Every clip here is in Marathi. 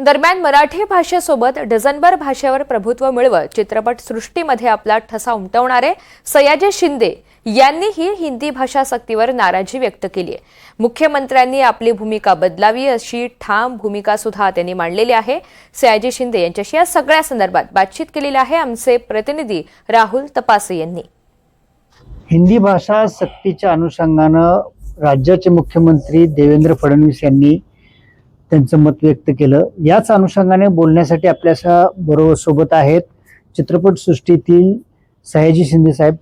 दरम्यान मराठी भाषेसोबत डझनभर भाषेवर प्रभुत्व मिळवत चित्रपट सृष्टीमध्ये आपला ठसा उमटवणारे सयाजी शिंदे यांनीही हिंदी भाषा सक्तीवर नाराजी व्यक्त केली आहे. मुख्यमंत्र्यांनी आपली भूमिका बदलावी अशी ठाम भूमिका सुद्धा त्यांनी मांडलेली आहे. सयाजी शिंदे यांच्याशी या सगळ्या संदर्भात बातचीत केलेली आहे. आमचे प्रतिनिधी राहुल तपासे यांनी. हिंदी भाषा सक्तीच्या अनुषंगानं राज्याचे मुख्यमंत्री देवेंद्र फडणवीस यांनी त्यांचं मत व्यक्त केलं. याच अनुषंगाने बोलण्यासाठी आपल्या बरोबर सोबत आहेत चित्रपटसृष्टीतील सयाजी शिंदे साहेब.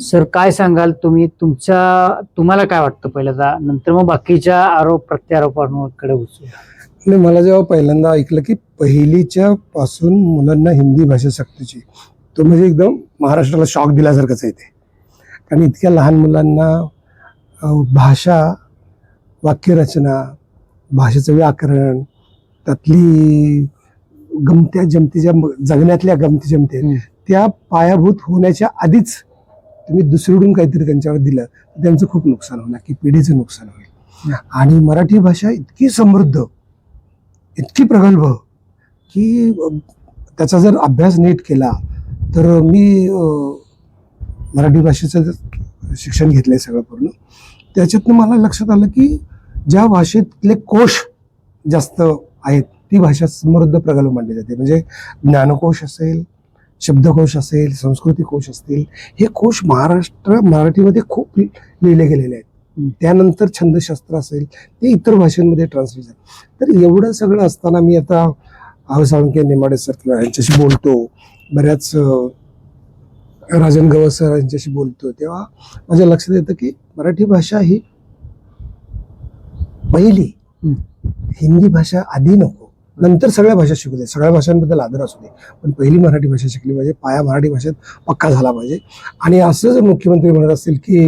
सर काय सांगाल तुम्ही? तुमच्या तुम्हाला काय वाटतं पहिल्यांदा? नंतर मग बाकीच्या आरोप प्रत्यारोपांकडे उचलू मला जेव्हा पहिल्यांदा ऐकलं की पहिलीच्या पासून मुलांना हिंदी भाषा सक्तीची तो म्हणजे एकदम महाराष्ट्राला शॉक दिल्यासारखंच आहे ते. कारण इतक्या लहान मुलांना भाषा वाक्यरचना भाषेचं व्याकरण त्यातली गमत्या जमतीच्या जगण्यातल्या गमती जमती. त्या पायाभूत होण्याच्या आधीच तुम्ही दुसरीकडून काहीतरी त्यांच्यावर दिलं तर त्यांचं खूप नुकसान होणार की पिढीचं नुकसान होईल. आणि मराठी भाषा इतकी समृद्ध इतकी प्रगल्भ की त्याचा जर अभ्यास नीट केला तर मी मराठी भाषेचं शिक्षण घेतलंय सगळं पूर्ण. त्याच्यातनं मला लक्षात आलं की ज्या भाषेतले कोश जास्त आहेत ती भाषा समृद्ध प्रगल्भ मानली जाते. म्हणजे ज्ञानकोश असेल शब्दकोश असेल संस्कृती कोश असतील हे कोश महाराष्ट्र मराठीमध्ये खूप लिहिले गेलेले आहेत. त्यानंतर छंदशास्त्र असेल ते इतर भाषांमध्ये ट्रान्सलेट झालं. तर एवढं सगळं असताना मी आता आहो साळुंके नेमाडे सर यांच्याशी बोलतो. बऱ्याच राजन गवस सर यांच्याशी बोलतो. तेव्हा माझ्या लक्षात येतं की मराठी भाषा ही पहिली. हिंदी भाषा आधी नको. नंतर सगळ्या भाषा शिकू दे. सगळ्या भाषांबद्दल आदर असू दे. पण पहिली मराठी भाषा शिकली पाहिजे. पाया मराठी भाषेत पक्का झाला पाहिजे. आणि असं जर मुख्यमंत्री म्हणत असतील की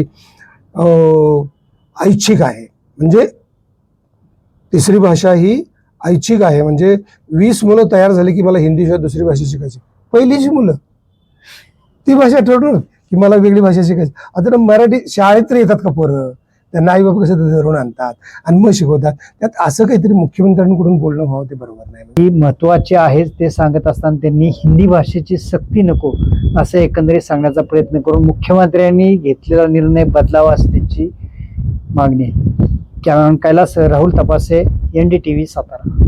अं, ऐच्छिक आहे. म्हणजे तिसरी भाषा ही ऐच्छिक आहे. म्हणजे वीस मुलं तयार झाली की मला हिंदीशिवाय दुसरी भाषा शिकायची. पहिलीची मुलं ती भाषा ठरवणार की मला वेगळी भाषा शिकायची. आता मराठी शाळेत तर येतात का पोरं? त्यांना आई बाबा कसं धरून आणतात आणि मग शिकवतात. त्यात असं काहीतरी मुख्यमंत्र्यांकडून बोलणं व्हावं ते बरोबर नाही. ही महत्वाची आहेच ते सांगत असताना त्यांनी हिंदी भाषेची सक्ती नको असं एकंदरीत सांगण्याचा प्रयत्न करून मुख्यमंत्र्यांनी घेतलेला निर्णय बदलावा असं त्यांची मागणी आहे. Kailas Rahul Tapase N D T V Satara.